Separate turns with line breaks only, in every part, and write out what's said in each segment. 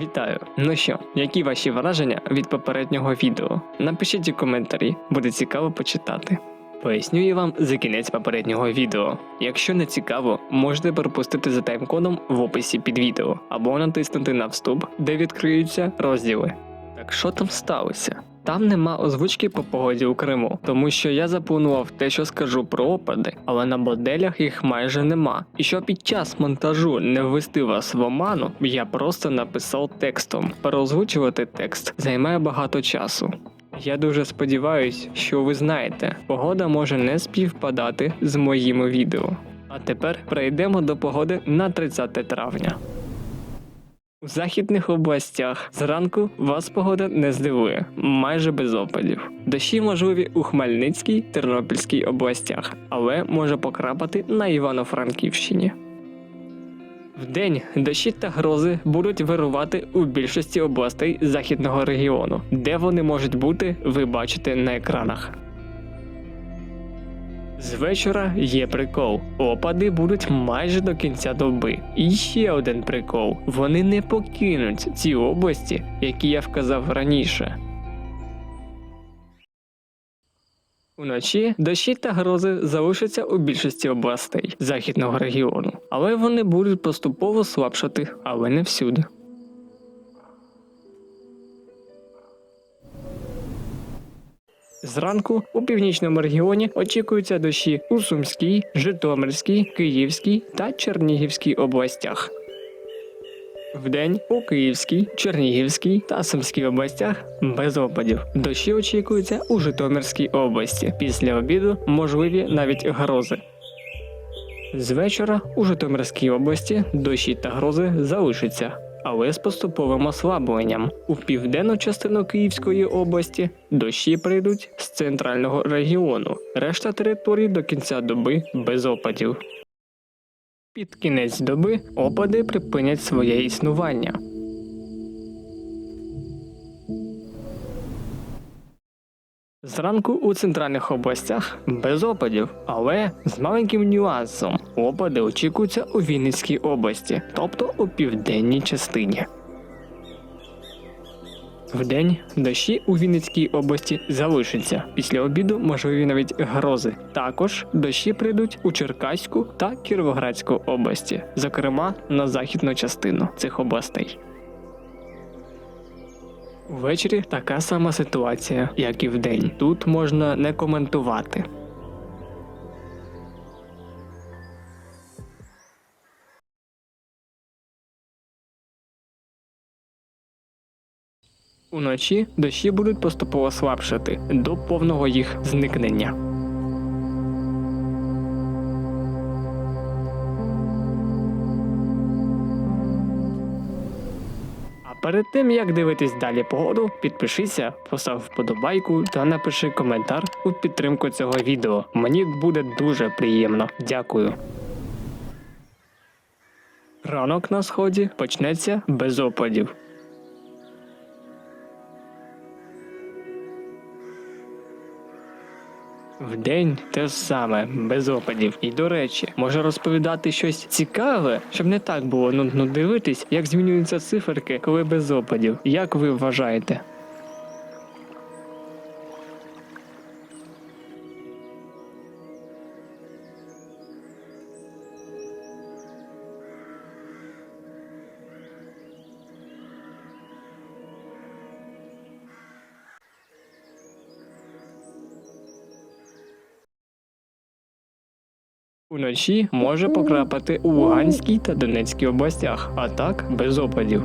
Вітаю! Ну що, які ваші враження від попереднього відео? Напишіть у коментарі, буде цікаво почитати. Пояснюю вам за кінець попереднього відео. Якщо не цікаво, можете пропустити за таймкодом в описі під відео або натиснути на вступ, де відкриються розділи. Так що там сталося? Там нема озвучки по погоді у Криму, тому що я запланував те, що скажу про опади, але на моделях їх майже нема. І щоб під час монтажу не ввести вас в оману, я просто написав текстом. Переозвучувати текст займає багато часу. Я дуже сподіваюсь, що ви знаєте, погода може не співпадати з моїми відео. А тепер перейдемо до погоди на 30 травня. У західних областях зранку вас погода не здивує, майже без опадів. Дощі можливі у Хмельницькій, Тернопільській областях, але може покрапати на Івано-Франківщині. Вдень дощі та грози будуть вирувати у більшості областей західного регіону. Де вони можуть бути, ви бачите на екранах. З вечора є прикол. Опади будуть майже до кінця доби. І ще один прикол: вони не покинуть ці області, які я вказав раніше. Уночі дощі та грози залишаться у більшості областей західного регіону, але вони будуть поступово слабшати, але не всюди. Зранку у північному регіоні очікуються дощі у Сумській, Житомирській, Київській та Чернігівській областях. Вдень у Київській, Чернігівській та Сумській областях без опадів. Дощі очікуються у Житомирській області. Після обіду можливі навіть грози. З вечора у Житомирській області дощі та грози залишаться, але з поступовим ослабленням. У південну частину Київської області дощі прийдуть з центрального регіону. Решта територій до кінця доби без опадів. Під кінець доби опади припинять своє існування. Зранку у центральних областях без опадів, але з маленьким нюансом. Опади очікуються у Вінницькій області, тобто у південній частині. Вдень дощі у Вінницькій області залишаться. Після обіду можливі навіть грози. Також дощі прийдуть у Черкаську та Кіровоградську області, зокрема на західну частину цих областей. Ввечері така сама ситуація, як і вдень. Тут можна не коментувати. Уночі дощі будуть поступово слабшати до повного їх зникнення. Перед тим як дивитись далі погоду, підпишися, постав вподобайку та напиши коментар у підтримку цього відео. Мені буде дуже приємно. Дякую. Ранок на сході почнеться без опадів. Вдень те ж саме, без опадів. І до речі, може розповідати щось цікаве, щоб не так було нудно дивитись, як змінюються циферки, коли без опадів. Як ви вважаєте? Уночі може покрапати у Луганській та Донецькій областях, а так без опадів.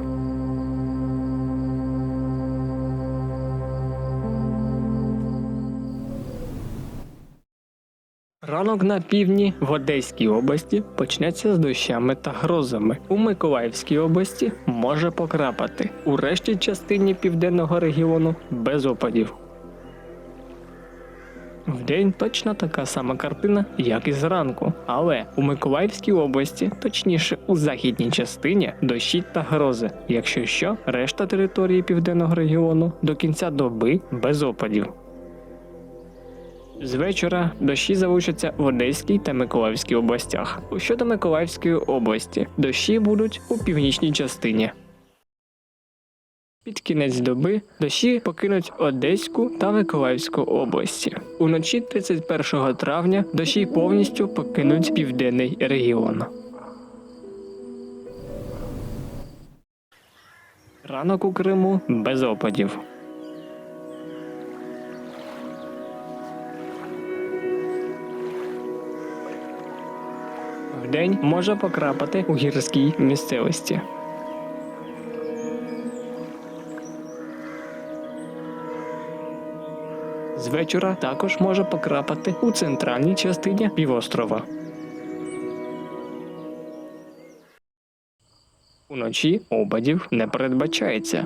Ранок на півдні в Одеській області почнеться з дощами та грозами. У Миколаївській області може покрапати. У решті частині південного регіону без опадів. Вдень точно така сама картина, як і зранку. Але у Миколаївській області, точніше у західній частині, дощі та грози. Якщо що, решта території південного регіону до кінця доби без опадів. З вечора дощі залишаться в Одеській та Миколаївській областях. Щодо Миколаївської області, дощі будуть у північній частині. Під кінець доби дощі покинуть Одеську та Миколаївську області. Уночі 31 травня дощі повністю покинуть південний регіон. Ранок у Криму без опадів. Вдень може покрапати у гірській місцевості. З вечора також може покрапати у центральній частині півострова. Уночі опадів не передбачається.